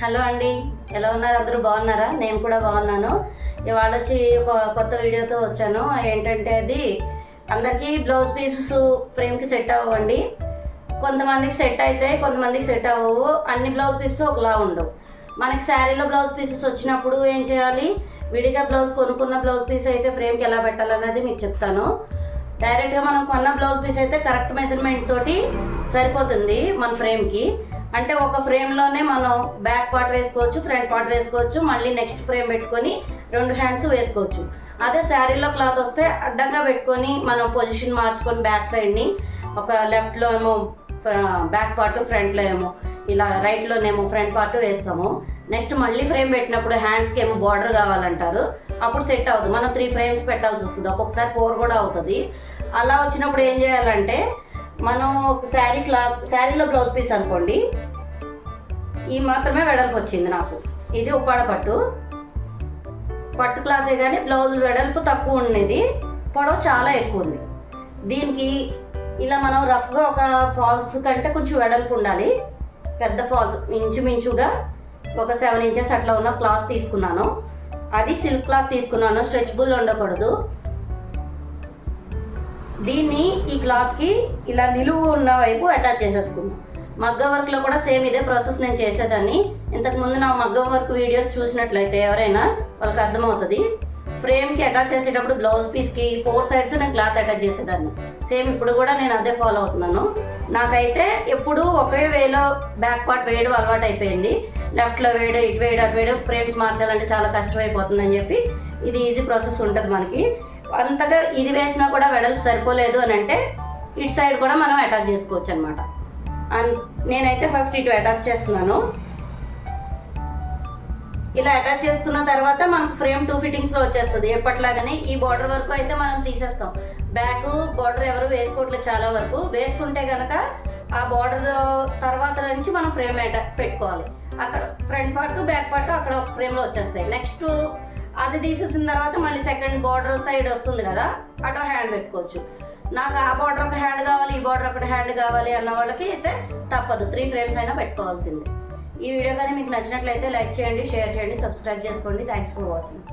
Hello అండి ఎలా ఉన్నారు? అందరూ బాగున్నారా? నేను కూడా బాగున్నాను. ఇవాళ వచ్చి ఒక కొత్త వీడియోతో వచ్చాను. ఏంటంటే అది అందరికీ బ్లౌజ్ పీసెస్ ఫ్రేమ్కి సెట్ అవ్వండి. కొంతమందికి సెట్ అయితే కొంతమందికి సెట్ అవ్వవు. అన్ని బ్లౌజ్ పీసెస్ ఒకలా ఉండవు. మనకి శారీలో బ్లౌజ్ పీసెస్ వచ్చినప్పుడు ఏం చేయాలి? విడిగా బ్లౌజ్ కొనుక్కున్న బ్లౌజ్ పీస్ అయితే ఫ్రేమ్కి ఎలా పెట్టాలన్నది మీకు చెప్తాను. డైరెక్ట్గా మనం కొన్న బ్లౌజ్ పీస్ అయితే కరెక్ట్ మెజర్మెంట్ తోటి సరిపోతుంది మన ఫ్రేమ్కి. అంటే ఒక ఫ్రేమ్లోనే మనం బ్యాక్ పార్ట్ వేసుకోవచ్చు ఫ్రంట్ పార్ట్ వేసుకోవచ్చు మళ్ళీ నెక్స్ట్ ఫ్రేమ్ పెట్టుకొని రెండు హ్యాండ్స్ వేసుకోవచ్చు. అదే శారీలో క్లాత్ వస్తే అడ్డంగా పెట్టుకొని మనం పొజిషన్ మార్చుకొని బ్యాక్ సైడ్ని ఒక లెఫ్ట్లో ఏమో బ్యాక్ పార్ట్ ఫ్రంట్లో ఏమో ఇలా రైట్లోనేమో ఫ్రంట్ పార్ట్ వేస్తాము. నెక్స్ట్ మళ్ళీ ఫ్రేమ్ పెట్టినప్పుడు హ్యాండ్స్కి ఏమో బార్డర్ కావాలంటారు. అప్పుడు సెట్ అవుతుంది. మనం త్రీ ఫ్రేమ్స్ పెట్టాల్సి వస్తుంది. ఒక్కొక్కసారి ఫోర్ కూడా అవుతుంది. అలా వచ్చినప్పుడు ఏం చేయాలంటే మనం ఒక శారీ క్లాత్ శారీలో బ్లౌజ్ పీస్ అనుకోండి ఈ మాత్రమే వెడల్పు వచ్చింది నాకు. ఇది ఉప్పాడ పట్టు. పట్టు క్లాతే కానీ బ్లౌజ్ వెడల్పు తక్కువ ఉండేది పొడవు చాలా ఎక్కువ ఉంది. దీనికి ఇలా మనం రఫ్గా ఒక ఫాల్స్ కంటే కొంచెం వెడల్పు ఉండాలి. పెద్ద ఫాల్స్ ఇంచుమించుగా ఒక సెవెన్ ఇంచెస్ అట్లా ఉన్న క్లాత్ తీసుకున్నాను. అది సిల్క్ క్లాత్ తీసుకున్నాను స్ట్రెచబుల్ ఉండకూడదు. దీన్ని ఈ క్లాత్కి ఇలా నిలువు ఉన్న వైపు అటాచ్ చేసేసుకున్నాం మగ్గ వర్క్లో కూడా సేమ్ ఇదే ప్రాసెస్ నేను చేసేదాన్ని. ఇంతకుముందు నా మగ్గ వర్క్ వీడియోస్ చూసినట్లయితే ఎవరైనా వాళ్ళకి అర్థమవుతుంది. ఫ్రేమ్కి అటాచ్ చేసేటప్పుడు బ్లౌజ్ పీస్కి ఫోర్ సైడ్స్ నేను క్లాత్ అటాచ్ చేసేదాన్ని. సేమ్ ఇప్పుడు కూడా నేను అదే ఫాలో అవుతున్నాను. నాకైతే ఎప్పుడు ఒకే వేలో బ్యాక్ పార్ట్ వేయడం అలవాటు అయిపోయింది. లెఫ్ట్లో వేయడం ఇటు వేయడం అటు వేయడం ఫ్రేమ్స్ మార్చాలంటే చాలా కష్టమైపోతుందని చెప్పి ఇది ఈజీ ప్రాసెస్ ఉంటుంది మనకి. అంతగా ఇది వేసినా కూడా వెడల్పు సరిపోలేదు అని అంటే ఇటు సైడ్ కూడా మనం అటాచ్ చేసుకోవచ్చు అనమాట అండ్ నేనైతే ఫస్ట్ ఇటు అటాచ్ చేస్తున్నాను. ఇలా అటాచ్ చేసుకున్న తర్వాత మనకు ఫ్రేమ్ టూ ఫిట్టింగ్స్లో వచ్చేస్తుంది. ఎప్పటిలాగానే ఈ బార్డర్ వరకు అయితే మనం తీసేస్తాం. బ్యాక్ బార్డర్ ఎవరు వేసుకోవట్లేదు చాలా వరకు. వేసుకుంటే కనుక ఆ బార్డర్ తర్వాత నుంచి మనం ఫ్రేమ్ పెట్టుకోవాలి. అక్కడ ఫ్రంట్ పార్ట్ బ్యాక్ పార్ట్ అక్కడ ఒక ఫ్రేమ్లో వచ్చేస్తాయి. నెక్స్ట్ అది తీసేసిన తర్వాత మళ్ళీ సెకండ్ బార్డర్ సైడ్ వస్తుంది కదా అటు హ్యాండ్ పెట్టుకోవచ్చు. నాకు ఆ బార్డర్ ఒక హ్యాండ్ కావాలి ఈ బార్డర్ ఒకటి హ్యాండ్ కావాలి అన్న వాళ్ళకి అయితే తప్పదు. త్రీ ఫ్రేమ్స్ అయినా పెట్టుకోవాల్సింది. ఈ వీడియో కానీ మీకు నచ్చినట్లయితే లైక్ చేయండి షేర్ చేయండి సబ్స్క్రైబ్ చేసుకోండి. Thanks for watching